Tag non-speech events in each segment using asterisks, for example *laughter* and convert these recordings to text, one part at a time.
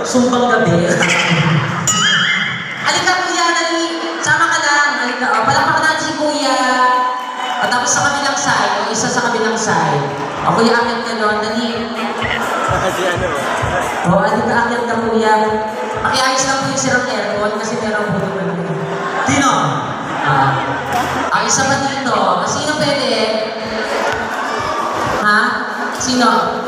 Sumbang gabi. *laughs* Halika kuya, dali. Sama ka lang. Halika. O, palakpakan natin si kuya. O, tapos sa kabilang side. O, isa sa kabilang side. O, kuya, akit ka doon. Dali. si ano. O, halika, akit ka kuya. Pakiayos lang po yung sirang aircon kasi meron po doon. Sino? Ah. Ang isa pa dito. Ah, Sino pwede? Ha? Sino?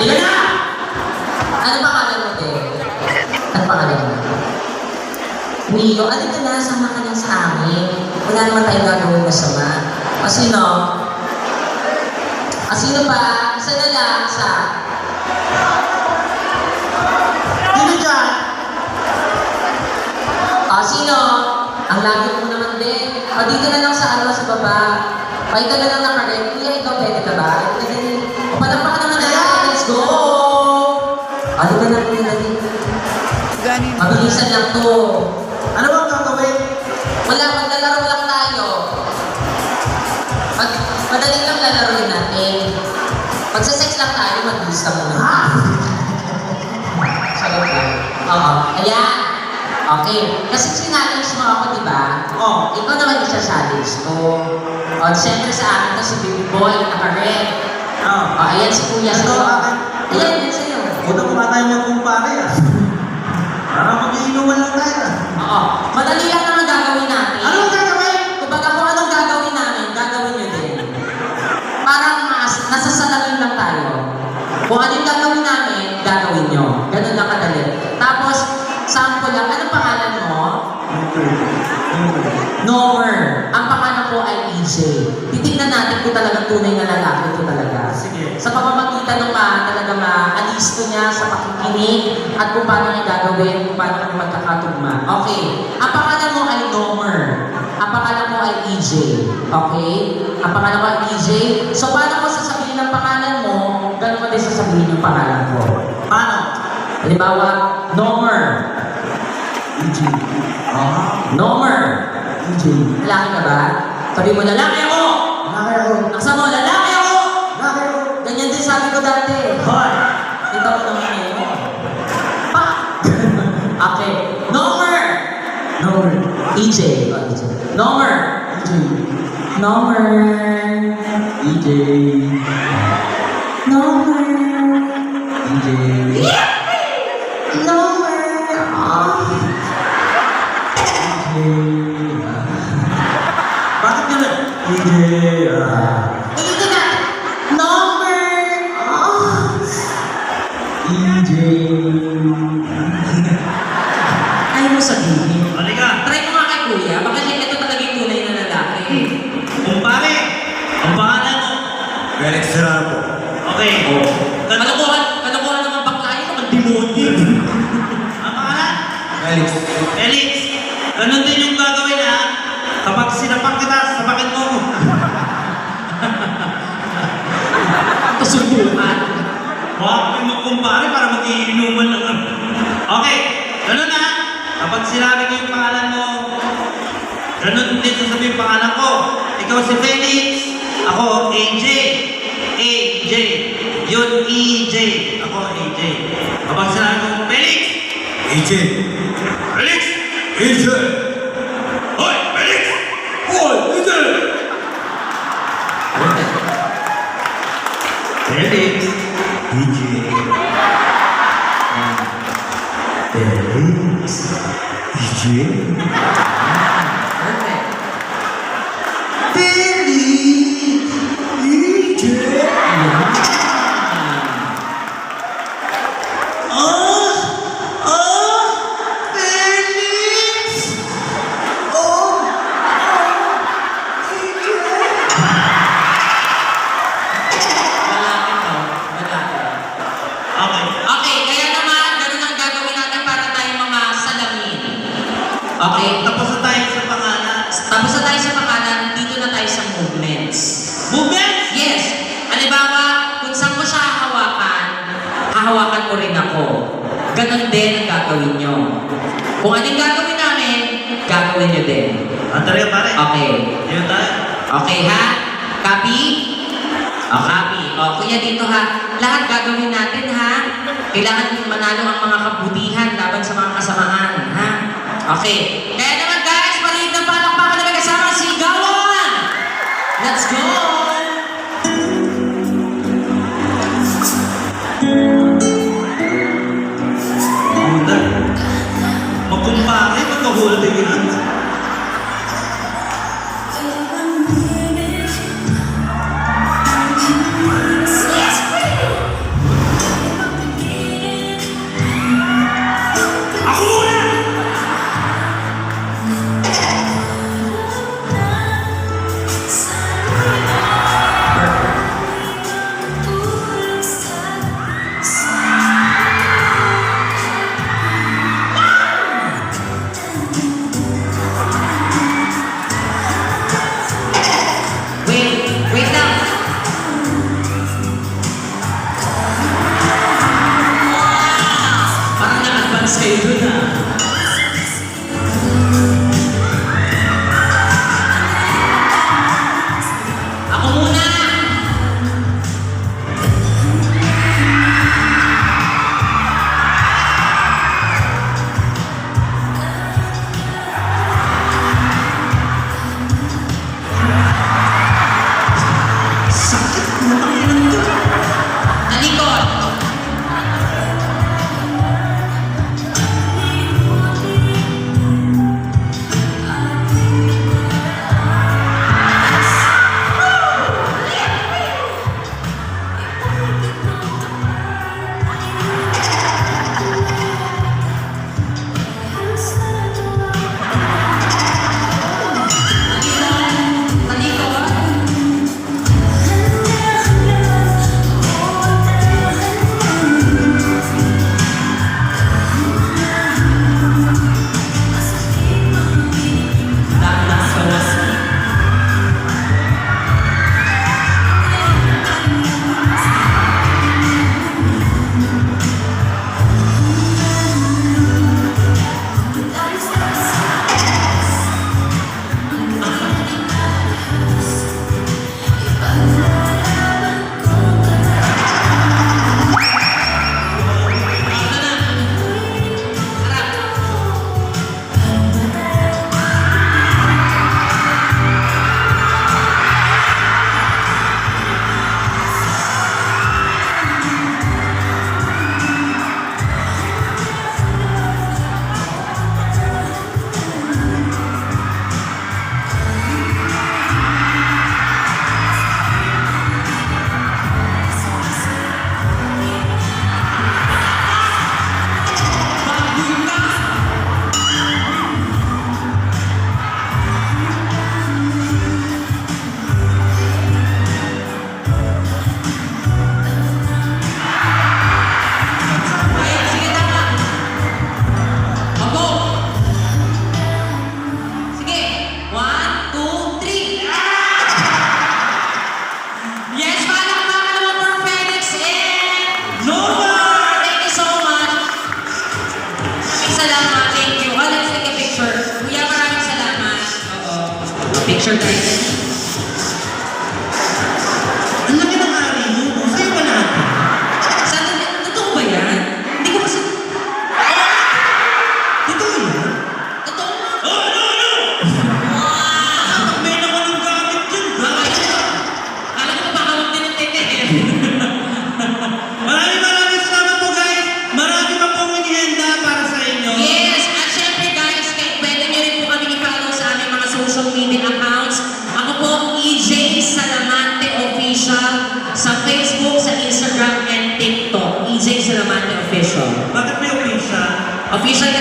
Halika na! Ano pangalan mo, te? Ano pangalan mo? Mio, halika na, sama ka lang sa amin. Wala naman tayong gagawin masama. O sino? Ah, sino pa? Isa na lang, isa. Sino dyan? Ah, sino? Ang lagi mo naman din. O, dito na lang sa ano, sa baba. Ito na lang nakarin. Kuya, ikaw pwede ka ba? Ganin. Mabilisan lang to. Ano bang gagawin? Wala, maglalaro lang tayo. Mag, madali lang lalaroin natin. Magsa-sex lang tayo, mag-list ka muna. Ha? Sagot lang. Oo. Ayan. Okay. Kasi sinalage mo ako, di ba? Oh. Ikaw naman yung challenge ko. O, siyempre sa akin to si Baby Boy, naka-red. Oh. O, ayan si Kuya Ito, akin. Ayan, yan sa'yo. Una ko nga tayo magkumpare ah. Para mag-iinuman lang tayo ah. Oo. Madali lang naman gagawin natin. Ano gagawin? Kumbaga kung anong gagawin namin, gagawin nyo din. Parang mas, nasa salamin lang tayo. Kung anong gagawin namin, gagawin nyo. Ganun lang kadali. Tapos, sample lang, anong pangalan mo? Nomer. Ang pangalan ko ay EJ. Titignan natin kung talagang tunay na lalaki ito talaga. Sige. Sa pamamagitan ng ma, talaga maalis ko niya sa pakikinig at kung paano niya gagawin, kung paano kami magkakatugma. Okay. Ang pangalan mo ay Nomer. Ang pangalan mo ay EJ. Okay? Ang pangalan mo ay EJ. So, paano ko sasabihin ang pangalan mo, ganun ko din sasabihin yung pangalan ko. Paano? Halimbawa, Nomer. EJ. Ah. Nomer. EJ. Lalaki ka ba? Sabi mo, lalaki ako! Laki ako. Naksa mo, lalaki. Ganyan din sabi ko dati. Hoy! Kita mo naman ngayon. Pa! okay. Nomer! Nomer. EJ. Oh, EJ. Nomer! EJ. Nomer! EJ. Nomer! EJ. Nomer! Ah. EJ. Bakit ganun? EJ. ah. Ito Felix Serrano po. Okay. Oh. Kalokohan, kalokohan naman bakla yun. Ang demonyo. *laughs* Ang pangalan? Felix. Felix. Ganun din yung gagawin ha. Kapag sinapak kita, sapakin mo. Kasunduan. *laughs* Huwag kayo magkumpare para mag-iinuman lang. Okay. Ganun na. Kapag sinabi ko yung pangalan mo, ganun din sasabihin pangalan ko. Ikaw si Felix. Ako, AJ. AJ. Yun, EJ. Ako, AJ. Sinabi ko, Felix! AJ. Felix! AJ. Hoy, Felix! Hoy, AJ. Felix! AJ. Felix. AJ. Yes! Halimbawa, kung saan ko siya hahawakan, hahawakan mo rin ako. Ganon din ang gagawin nyo. Kung anong gagawin namin, gagawin nyo din. Ah, talaga pare. Okay. Yun tayo. Okay ha? Copy? O, copy. O, kuya dito ha. Lahat gagawin natin ha. Kailangan manalo ang mga kabutihan laban sa mga kasamaan. Ha? Okay. Kaya naman guys, maliit na palakpakan na may kasama si Gawan! Let's go! Magkumpare, magkaholding Picture tayo. Official